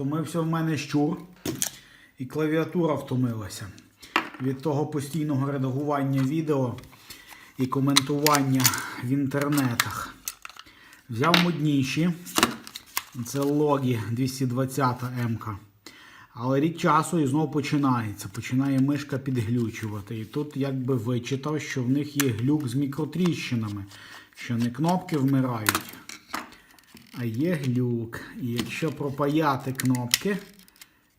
Втомився в мене щур, і клавіатура втомилася від того постійного редагування відео і коментування в інтернетах. Взяв модніші. Це логі 220 м. Але рік часу і знову починається. Починає мишка підглючувати. І тут якби вичитав, що в них є глюк з мікротріщинами, що не кнопки вмирають, а є глюк. І якщо пропаяти кнопки,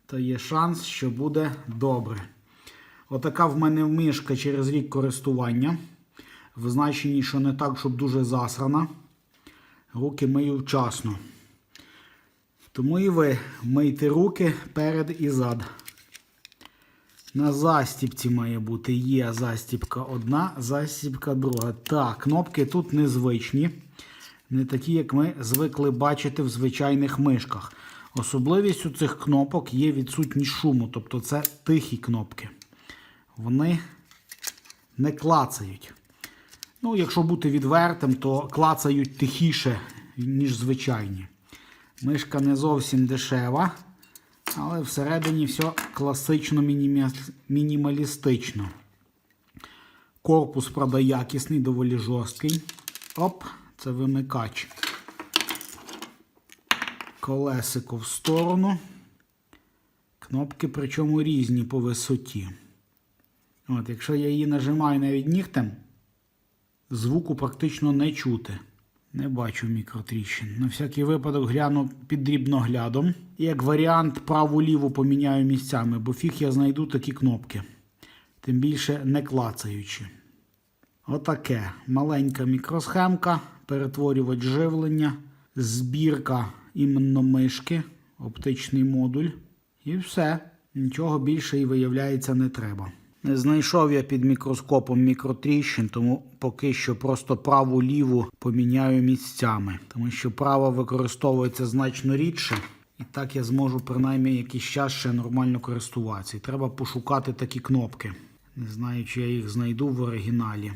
то є шанс, що буде добре. Отака в мене мишка через рік користування. В що не так, щоб дуже засрана. Руки мию вчасно. Тому і ви мийте руки перед і зад. На застіпці має бути є застіпка одна, застіпка друга. Так, кнопки тут незвичні. Не такі, як ми звикли бачити в звичайних мишках. Особливістю цих кнопок є відсутність шуму, тобто це тихі кнопки. Вони не клацають. Ну, якщо бути відвертим, то клацають тихіше, ніж звичайні. Мишка не зовсім дешева, але всередині все класично мінімалістично. Корпус, правда, якісний, доволі жорсткий. Оп, це вимикач. Колесико в сторону. Кнопки, причому різні по висоті. От, якщо я її нажимаю навіть нігтем, звуку практично не чути. Не бачу мікротріщин. На всякий випадок гляну під дрібноглядом. І як варіант праву-ліву поміняю місцями, бо фіг я знайду такі кнопки. Тим більше не клацаючи. Отаке. Маленька мікросхемка, перетворювач живлення, збірка іменно мишки, оптичний модуль. І все. Нічого більше і виявляється не треба. Не знайшов я під мікроскопом мікротріщин, тому поки що просто праву ліву поміняю місцями, тому що права використовується значно рідше, і так я зможу принаймні якийсь час ще нормально користуватися. І треба пошукати такі кнопки. Не знаю, чи я їх знайду в оригіналі.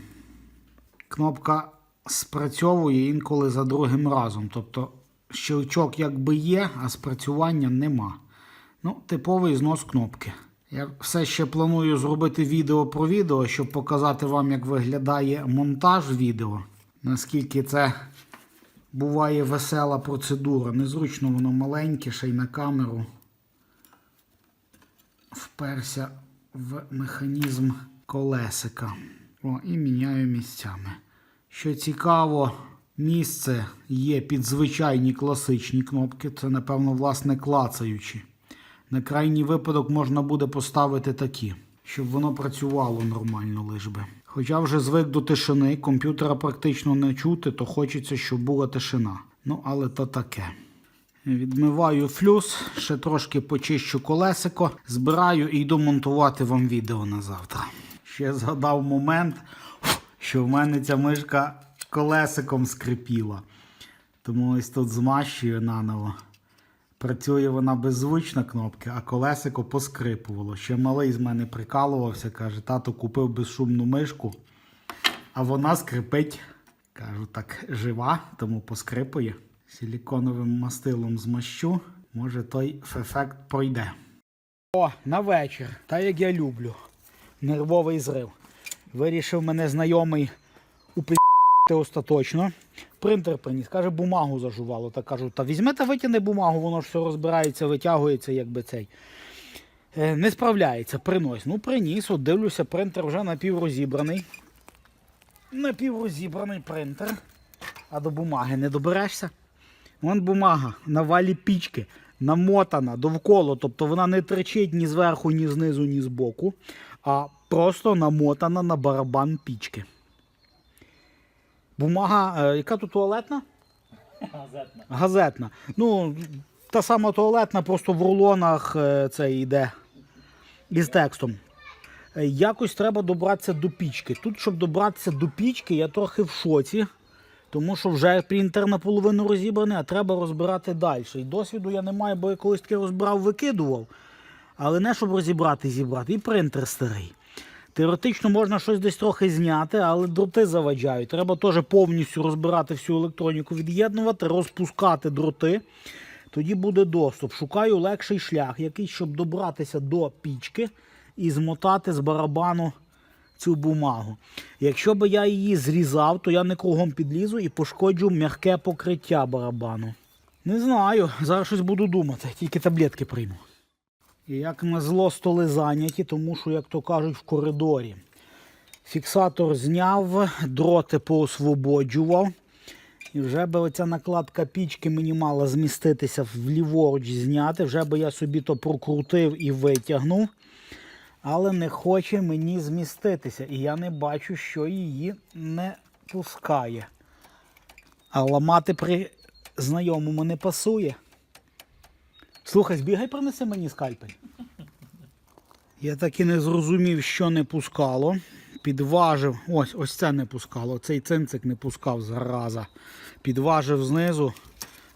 Кнопка спрацьовує інколи за другим разом. Тобто щелчок якби є, а спрацювання нема. Ну, типовий знос кнопки. Я все ще планую зробити відео про відео, щоб показати вам, як виглядає монтаж відео. Наскільки це буває весела процедура. Незручно воно маленьке, ще й на камеру. Вперся в механізм колесика. О, і міняю місцями. Що цікаво, місце є під звичайні класичні кнопки. Це, напевно, власне, клацаючі. На крайній випадок можна буде поставити такі, щоб воно працювало нормально лиш би. Хоча вже звик до тишини, комп'ютера практично не чути, то хочеться, щоб була тишина. Ну, але то таке. Відмиваю флюс, ще трошки почищу колесико, збираю і йду монтувати вам відео на завтра. Ще згадав момент, що в мене ця мишка колесиком скрипіла. Тому ось тут змащую наново. Працює вона беззвучна кнопки, а колесико поскрипувало. Ще малий з мене прикалувався, каже, тато купив безшумну мишку, а вона скрипить. Кажу, так жива, тому поскрипує. Силіконовим мастилом змащу, може той ефект пройде. О, на вечір, так як я люблю. Нервовий зрив. Вирішив мене знайомий упи***ти остаточно. Принтер приніс, каже, бумагу зажувало. Та кажу, та візьми та витягни бумагу, воно ж все розбирається, витягується, якби цей. Е, не справляється, принось. Ну, приніс, от дивлюся, принтер вже напіврозібраний. Напіврозібраний принтер. А до бумаги не доберешся. Вон бумага на валі пічки, намотана довкола, тобто вона не тричить ні зверху, ні знизу, ні збоку, а просто намотана на барабан пічки. Бумага, е, яка тут туалетна? Газетна. Газетна. Ну, та сама туалетна, просто в рулонах е, це йде із текстом. Е, Якось треба добратися до пічки. Тут, щоб добратися до пічки, я трохи в шоці, тому що вже принтер наполовину розібраний, а треба розбирати далі. І досвіду я не маю, бо я колись таки розбирав, викидував. Але не щоб розібрати зібрати. І принтер старий. Теоретично можна щось десь трохи зняти, але дроти заваджають. Треба теж повністю розбирати всю електроніку, від'єднувати, розпускати дроти. тоді буде доступ. Шукаю легший шлях, якийсь, щоб добратися до пічки і змотати з барабану цю бумагу. Якщо би я її зрізав, то я не кругом підлізу і пошкоджу м'яке покриття барабану. Не знаю, зараз щось буду думати, тільки таблетки прийму. Як на зло столи зайняті, тому що, як то кажуть, в коридорі. Фіксатор зняв, дроти поосвободжував. І вже би оця накладка пічки мені мала зміститися вліворуч зняти. Вже би я собі то прокрутив і витягнув. Але не хоче мені зміститися. І я не бачу, що її не пускає. А ламати при знайомому не пасує. Слухай, збігай, принеси мені скальпель. Я так і не зрозумів, що не пускало. Підважив. Ось, ось це не пускало. Цей цинцик не пускав зараза. Підважив знизу.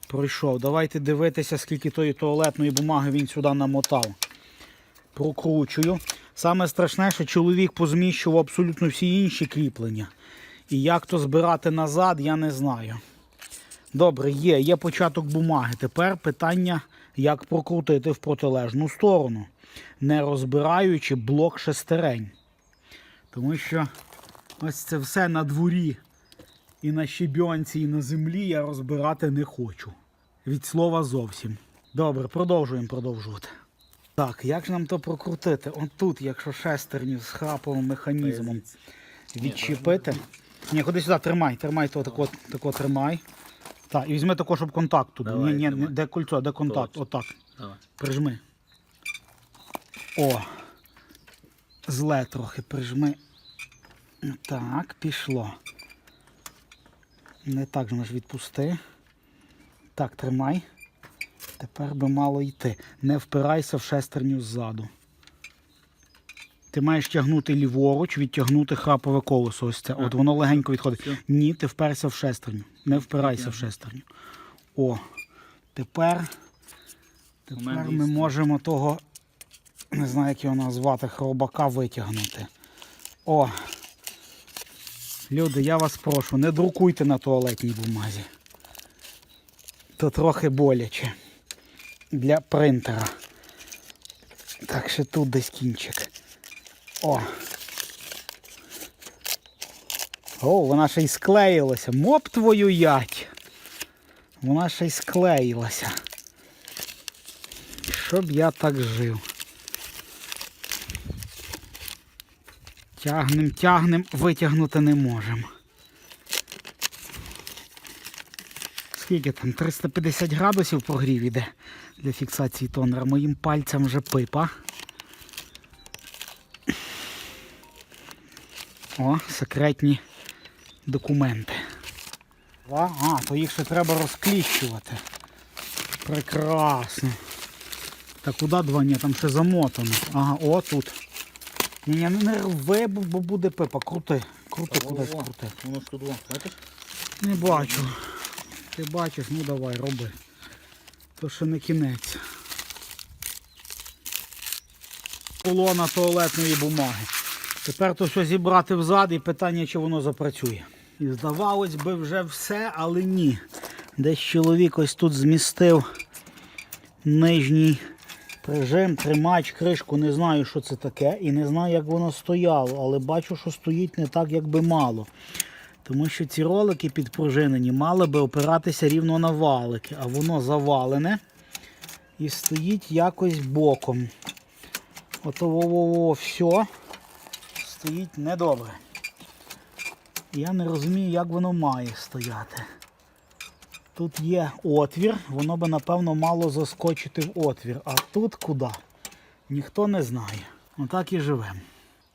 Пройшов. Давайте дивитися, скільки тої туалетної бумаги він сюди намотав. Прокручую. Саме страшне, що чоловік позміщував абсолютно всі інші кріплення. І як то збирати назад, я не знаю. Добре, є, є початок бумаги. Тепер питання, як прокрутити в протилежну сторону, не розбираючи блок шестерень. Тому що ось це все на дворі і на щебінці, і на землі я розбирати не хочу. Від слова зовсім. Добре, продовжуємо продовжувати. Так, як ж нам то прокрутити? От тут, якщо шестерню з храповим механізмом відчепити. Ні, ходи сюди, тримай, тримай то тако, тако тримай. Так, і візьми тако, щоб контакт тут. Давай, ні, ні, тримай. де кольцо, де контакт. Точно. Отак. Давай. Прижми. О. Зле трохи прижми. Так, пішло. Не так же ж відпусти. Так, тримай. Тепер би мало йти. Не впирайся в шестерню ззаду. Ти маєш тягнути ліворуч, відтягнути храпове колесо. Ось це. От воно легенько відходить. Всьо. Ні, ти вперся в шестерню. Не впирайся в шестерню. О, тепер, тепер ми можемо того, не знаю, як його назвати, хробака витягнути. О. Люди, я вас прошу, не друкуйте на туалетній бумазі. То трохи боляче для принтера. Так, ще тут десь кінчик. О. О, вона ще й склеїлася. Моп твою ять. Вона ще й склеїлася. Щоб я так жив. Тягнем, тягнем, витягнути не можемо. Скільки там? 350 градусів прогрів іде для фіксації тонера. Моїм пальцем вже пипа. О, секретні документи. А, а, то їх ще треба розкліщувати. Прекрасно. Та куди два? Ні, там ще замотано. Ага, о, тут. Ні, ні, не рви, бо буде пипа. Крути. Крути кудись крути. Воно ж тут во, бачиш? Не бачу. Ти бачиш, ну давай, роби. То ще не кінець. Колона туалетної бумаги. Тепер то все зібрати взад і питання, чи воно запрацює. І здавалось би вже все, але ні. Десь чоловік ось тут змістив нижній прижим, тримач, кришку, не знаю, що це таке, і не знаю, як воно стояло, але бачу, що стоїть не так, як би мало. Тому що ці ролики підпружинені мали би опиратися рівно на валики, а воно завалене і стоїть якось боком. Ото во-во-во, все стоїть недобре. Я не розумію, як воно має стояти. Тут є отвір, воно би напевно мало заскочити в отвір. А тут куди? Ніхто не знає. Отак і живемо.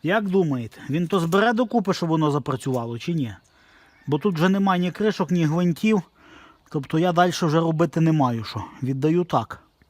Як думаєте, він то збере докупи, щоб воно запрацювало чи ні? Бо тут вже немає ні кришок, ні гвинтів. Тобто я далі вже робити не маю що. Віддаю так.